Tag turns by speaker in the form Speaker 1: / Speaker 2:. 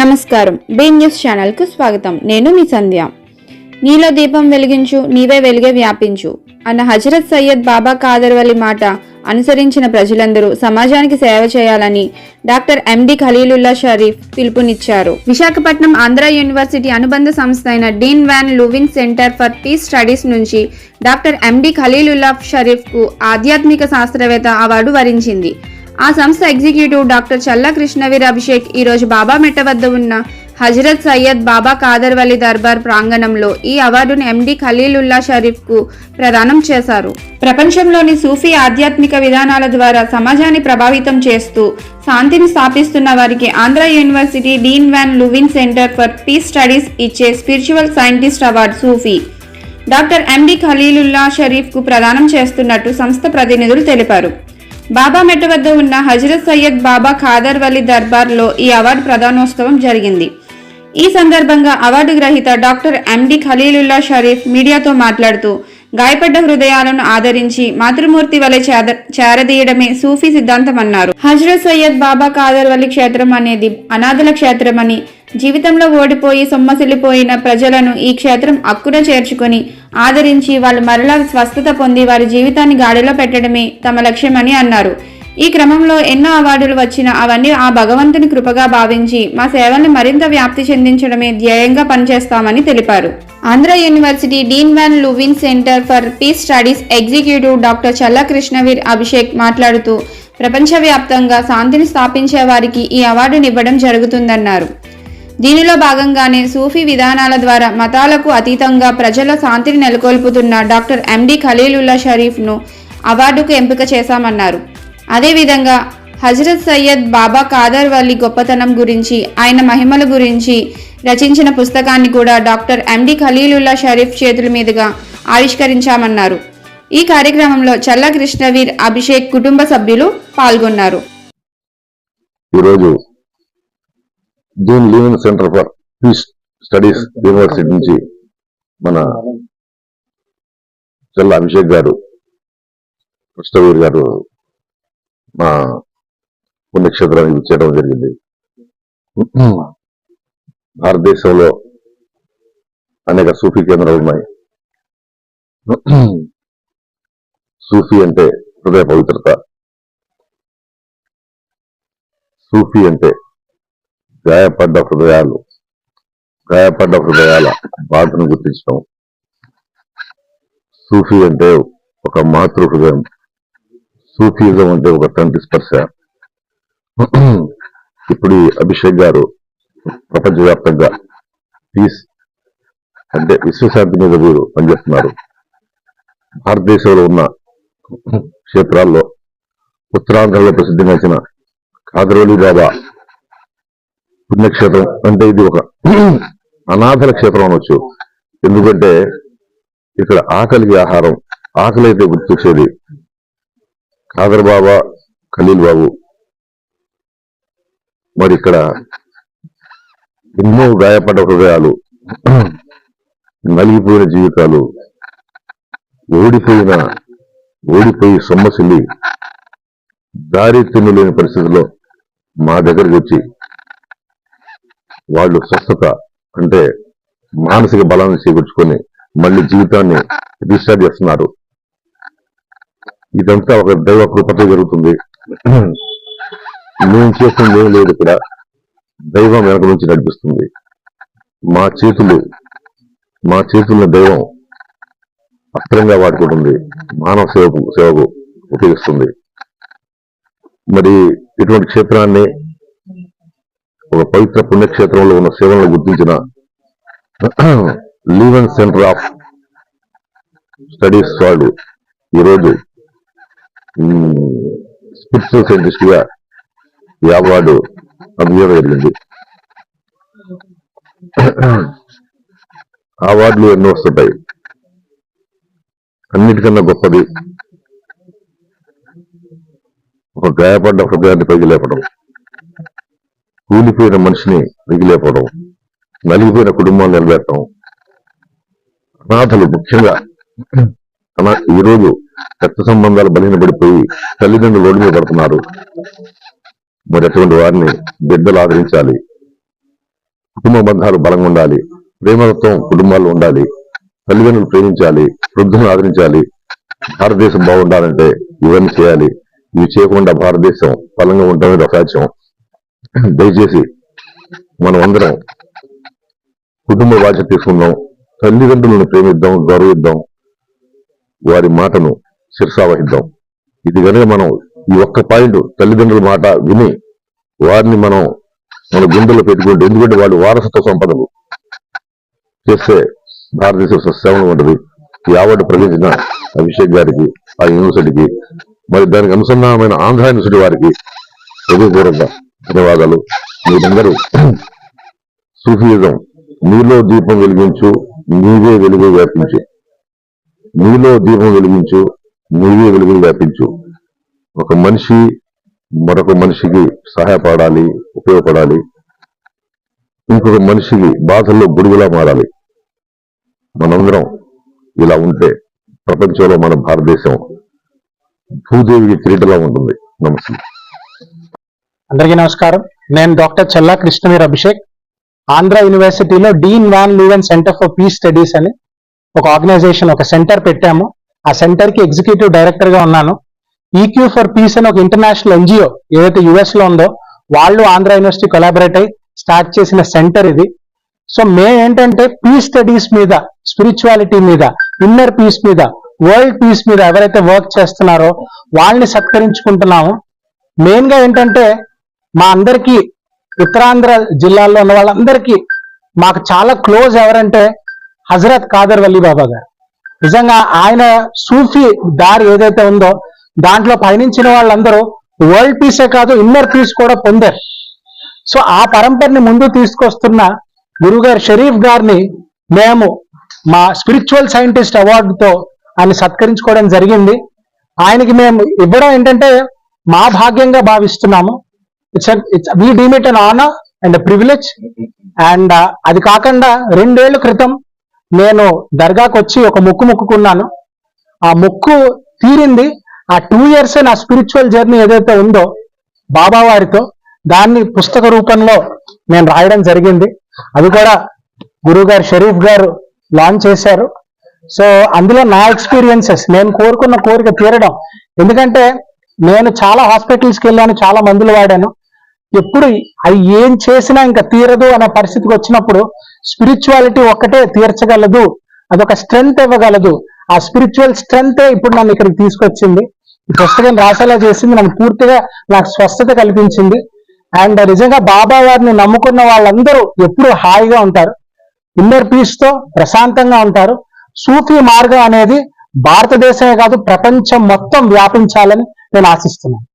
Speaker 1: నమస్కారం. Be news ఛానల్కు స్వాగతం. నేను మీ సంధ్య. నీలో దీపం వెలిగించు నీవే వెలిగే వ్యాపించు అన్న హజరత్ సయ్యద్ బాబా కాదర్వలి మాట అనుసరించిన ప్రజలందరూ సమాజానికి సేవ చేయాలని డాక్టర్ ఎండి ఖలీలుల్లా షరీఫ్ పిలుపునిచ్చారు. విశాఖపట్నం ఆంధ్ర యూనివర్సిటీ అనుబంధ సంస్థ అయిన Dean Van Leuven centre for peace studies నుంచి డాక్టర్ ఎండి ఖలీలుల్లా షరీఫ్కు ఆధ్యాత్మిక శాస్త్రవేత్త అవార్డు వరించింది. ఆ సంస్థ ఎగ్జిక్యూటివ్ డాక్టర్ చల్లా కృష్ణవీర్ అభిషేక్ ఈరోజు బాబా మెట్ట వద్ద ఉన్న హజరత్ సయ్యద్ బాబా కాదర్వలి దర్బార్ ప్రాంగణంలో ఈ అవార్డును ఎండి ఖలీలుల్లా షరీఫ్కు ప్రదానం చేశారు. ప్రపంచంలోని సూఫీ ఆధ్యాత్మిక విధానాల ద్వారా సమాజాన్ని ప్రభావితం చేస్తూ శాంతిని స్థాపిస్తున్న వారికి Andhra university Dean Van Leuven centre for peace studies ఇచ్చే spiritual scientist award Sufi. Doctor MD Khalilullah షరీఫ్కు ప్రదానం చేస్తున్నట్టు సంస్థ ప్రతినిధులు తెలిపారు. బాబా మెట్ట వద్ద ఉన్న హజరత్ సయ్యద్ బాబా ఖాదర్ వలి దర్బార్లో ఈ అవార్డు ప్రధానోత్సవం జరిగింది. ఈ సందర్భంగా అవార్డు గ్రహీత డాక్టర్ ఎండి ఖలీలుల్లా షరీఫ్ మీడియాతో మాట్లాడుతూ గాయపడ్డ హృదయాలను ఆదరించి మాతృమూర్తి వలె చేద- చేరదీయడమే సూఫీ సిద్ధాంతం అన్నారు హజరత్ సయ్యద్ బాబా కాదర్ వలి క్షేత్రం అనేది అనాథల క్షేత్రమని జీవితంలో ఓడిపోయి సొమ్మసిల్లిపోయిన ప్రజలను ఈ క్షేత్రం అక్కున చేర్చుకొని ఆదరించి వాళ్ళు మరలా స్వస్థత పొంది వారి జీవితాన్ని గాడిలో పెట్టడమే తమ లక్ష్యమని అన్నారు. ఈ క్రమంలో ఎన్నో అవార్డులు వచ్చినా అవన్నీ ఆ భగవంతుని కృపగా భావించి మా సేవల్ని మరింత వ్యాప్తి చెందించడమే ధ్యేయంగా పనిచేస్తామని తెలిపారు. Andhra university Dean Van Leuven centre for peace studies executive doctor Challa Krishnaveer Abhishek మాట్లాడుతూ ప్రపంచవ్యాప్తంగా శాంతిని స్థాపించే వారికి ఈ అవార్డుని ఇవ్వడం జరుగుతుందన్నారు. దీనిలో భాగంగానే సూఫీ విధానాల ద్వారా మతాలకు అతీతంగా ప్రజల శాంతిని నెలకొల్పుతున్న డాక్టర్ ఎండి ఖలీలుల్లా షరీఫ్ను అవార్డుకు ఎంపిక చేశామన్నారు. అదేవిధంగా హజరత్ సయ్యద్ బాబా కాదర్ వల్లి గొప్పతనం గురించి ఆయన మహిమల గురించి రచించిన పుస్తకాన్ని కూడా డాక్టర్ ఎండి ఖలీలుల్లా షరీఫ్ చేతుల మీదుగా ఆవిష్కరించామన్నారు. ఈ కార్యక్రమంలో చల్ల కృష్ణవీర్ అభిషేక్ కుటుంబ సభ్యులు పాల్గొన్నారు.
Speaker 2: ఈరోజు Dean Leuven centre for peace studies university నుంచి మన చెల్ల అభిషేక్ గారు కృష్ణవీర్ గారు మా పుణ్యక్షేత్రానికి చేయడం జరిగింది. భారతదేశంలో అనేక సూఫీ కేంద్రాలు ఉన్నాయి. సూఫీ అంటే హృదయ పవిత్రత. సూఫీ అంటే గాయపడ్డ హృదయాలు గాయపడ్డ హృదయాల బాధను గుర్తించడం. సూఫీ అంటే ఒక మాతృ హృదయం సూఫీజం అంటే ఒక తండ్రి స్పర్శ. ఇప్పుడు అభిషేక్ గారు ప్రపంచవ్యాప్తంగా పీస్ అంటే విశ్వశాంతి మీద వీరు పనిచేస్తున్నారు. భారతదేశంలో ఉన్న క్షేత్రాల్లో ఉత్తరాంధ్రలో ప్రసిద్ధిగాంచిన కాదరోలి బాబా పుణ్యక్షేత్రం అంటే ఇది ఒక అనాథల క్షేత్రం అనొచ్చు. ఎందుకంటే ఇక్కడ ఆకలికి ఆహారం ఆకలి అయితే గుర్తొచ్చేది ఖాదర్ బాబా ఖలీల్ బాబు. మరి ఇక్కడ ఎన్నో గాయపడ్డ హృదయాలు నలిగిపోయిన జీవితాలు ఓడిపోయిన ఓడిపోయి సొమ్మసిల్లి దారి తిన్నలేని పరిస్థితిలో మా దగ్గరికి వచ్చి వాళ్ళు స్వస్థత అంటే మానసిక బలాన్ని చేకూర్చుకొని మళ్ళీ జీవితాన్ని రీస్టార్ట్ చేస్తున్నారు. ఇదంతా ఒక దైవ కృపతో జరుగుతుంది. మేము చేస్తుంది ఏం లేదు ఇక్కడ. దైవం వెనక నుంచి నడిపిస్తుంది. మా చేతులు మా చేతుల్లో దైవం అస్త్రంగా వాడుకుంటుంది మానవ సేవకు సేవకు ఉపయోగిస్తుంది. మరి ఇటువంటి క్షేత్రాన్ని ఒక పవిత్ర పుణ్యక్షేత్రంలో ఉన్న సేవలను గుర్తించిన లీవెన్ సెంటర్ ఆఫ్ స్టడీస్ వాళ్ళు ఈరోజు స్పిరిచువల్ సైంటిస్ట్గా ఈ అవార్డు అందజేయడం జరిగింది. అవార్డులు ఎన్నో వస్తుంటాయి. అన్నిటికన్నా గొప్పది ఒక గాయపడ్డ హృదయాన్ని పైకి లేపడం. కూలిపోయిన మనిషిని మిగిలేపడం నలిగిపోయిన కుటుంబాన్ని నిలబెట్టడం అనాథలు ముఖ్యంగా. అనా- ఈరోజు రక్త సంబంధాలు బలహీనపడిపోయి తల్లిదండ్రులు రోడ్డు మీద పడుతున్నారు. మరి అటువంటి వారిని బిడ్డలు ఆదరించాలి. కుటుంబ బంధాలు బలంగా ఉండాలి. ప్రేమతత్వం కుటుంబాల్లో ఉండాలి. తల్లిదండ్రులు ప్రేమించాలి. వృద్ధులను ఆదరించాలి. భారతదేశం బాగుండాలంటే ఇవన్నీ చేయాలి. ఇవి చేయకుండా భారతదేశం బలంగా ఉండటమే అసాధ్యం దయచేసి మనం అందరం కుటుంబ బాధ్యత తీసుకుందాం తల్లిదండ్రులను ప్రేమిద్దాం గౌరవిద్దాం వారి మాటను శిరసావహిద్దాం. ఇది కనుక మనం ఈ ఒక్క పాయింట్ తల్లిదండ్రుల మాట విని వారిని మనం మన గుండెలో పెట్టుకుంటే ఎందుకంటే వాళ్ళు వారసత్వ సంపదలు చేస్తే భారతదేశం సస్యవంగా ఉంటుంది ఈ అవార్డు ప్రకటించిన అభిషేక్ గారికి ఆ యూనివర్సిటీకి మరి దానికి అనుసంధానమైన ఆంధ్ర యూనివర్సిటీ వారికి హృదయపూర్వక ధన్యవాదాలు. మీరందరూ సూఫిజం. నీలో దీపం వెలిగించు నీవే వెలుగు వ్యాపించు. నీలో దీపం వెలిగించు నీవే వెలుగు వ్యాపించు. ఒక మనిషి మరొక మనిషికి సహాయపడాలి ఉపయోగపడాలి. ఇంకొక మనిషికి బాధల్లో గొడుగులా మారాలి. మనందరం ఇలా ఉంటే ప్రపంచంలో మన భారతదేశం భూదేవికి కిరీటలా ఉంటుంది. నమస్తే.
Speaker 3: అందరికీ నమస్కారం. నేను డాక్టర్ చల్లా కృష్ణవీర్ అభిషేక్. ఆంధ్ర యూనివర్సిటీలో Dean Van Leuven centre for peace studies అని ఒక ఆర్గనైజేషన్ ఒక సెంటర్ పెట్టాము. ఆ సెంటర్కి ఎగ్జిక్యూటివ్ డైరెక్టర్గా ఉన్నాను ఈక్యూ ఫర్ పీస్ అని ఒక ఇంటర్నేషనల్ ఎన్జిఓ ఏదైతే యుఎస్లో ఉందో వాళ్ళు ఆంధ్ర యూనివర్సిటీ కొలాబరేట్ అయి స్టార్ట్ చేసిన సెంటర్ ఇది. సో మే ఏంటంటే పీస్ స్టడీస్ మీద స్పిరిచువాలిటీ మీద ఇన్నర్ పీస్ మీద వరల్డ్ పీస్ మీద ఎవరైతే వర్క్ చేస్తున్నారో వాళ్ళని సత్కరించుకుంటున్నాము. మెయిన్గా ఏంటంటే మా అందరికీ ఉత్తరాంధ్ర జిల్లాల్లో ఉన్న వాళ్ళందరికీ మాకు చాలా క్లోజ్ ఎవరంటే హజరత్ కాదర్ వల్లీ బాబా గారు. నిజంగా ఆయన సూఫీ దారి ఏదైతే ఉందో దాంట్లో పయనించిన వాళ్ళందరూ వరల్డ్ పీసే కాదు ఇన్నర్ పీస్ కూడా పొందారు. సో ఆ పరంపరని ముందు తీసుకొస్తున్న గురుగారు షరీఫ్ గారిని మేము మా స్పిరిచువల్ సైంటిస్ట్ అవార్డుతో ఆయన సత్కరించుకోవడం జరిగింది. ఆయనకి మేము ఇవ్వడం ఏంటంటే మా భాగ్యంగా భావిస్తున్నాము. It's it's we deem it an honour and privilege and అది కాకుండా రెండేళ్ళ క్రితం నేను దర్గాకు వచ్చి ఒక ముక్కు ముక్కుకున్నాను. ఆ ముక్కు తీరింది. ఆ టూ ఇయర్స్ నా స్పిరిచువల్ జర్నీ ఏదైతే ఉందో బాబా వారితో దాన్ని పుస్తక రూపంలో నేను రాయడం జరిగింది. అది కూడా గురువు గారు షరీఫ్ గారు లాంచ్ చేశారు. సో అందులో నా ఎక్స్పీరియన్సెస్ నేను కోరుకున్న కోరిక తీరడం. ఎందుకంటే నేను చాలా హాస్పిటల్స్కి వెళ్ళాను చాలా మందులు వాడాను. ఎప్పుడు అవి ఏం చేసినా ఇంకా తీరదు అనే పరిస్థితికి వచ్చినప్పుడు స్పిరిచువాలిటీ ఒక్కటే తీర్చగలదు. అదొక స్ట్రెంగ్త్ ఇవ్వగలదు. ఆ స్పిరిచువల్ స్ట్రెంగ్తే ఇప్పుడు నన్ను ఇక్కడికి తీసుకొచ్చింది. ఈ పుస్తకం రాసేలా చేసింది. నన్ను పూర్తిగా నాకు స్వస్థత కల్పించింది. అండ్ నిజంగా బాబా వారిని నమ్ముకున్న వాళ్ళందరూ ఎప్పుడు హాయిగా ఉంటారు. ఇన్నర్ పీస్తో ప్రశాంతంగా ఉంటారు. సూఫీ మార్గం అనేది భారతదేశమే కాదు ప్రపంచం మొత్తం వ్యాపించాలని నేను ఆశిస్తున్నాను.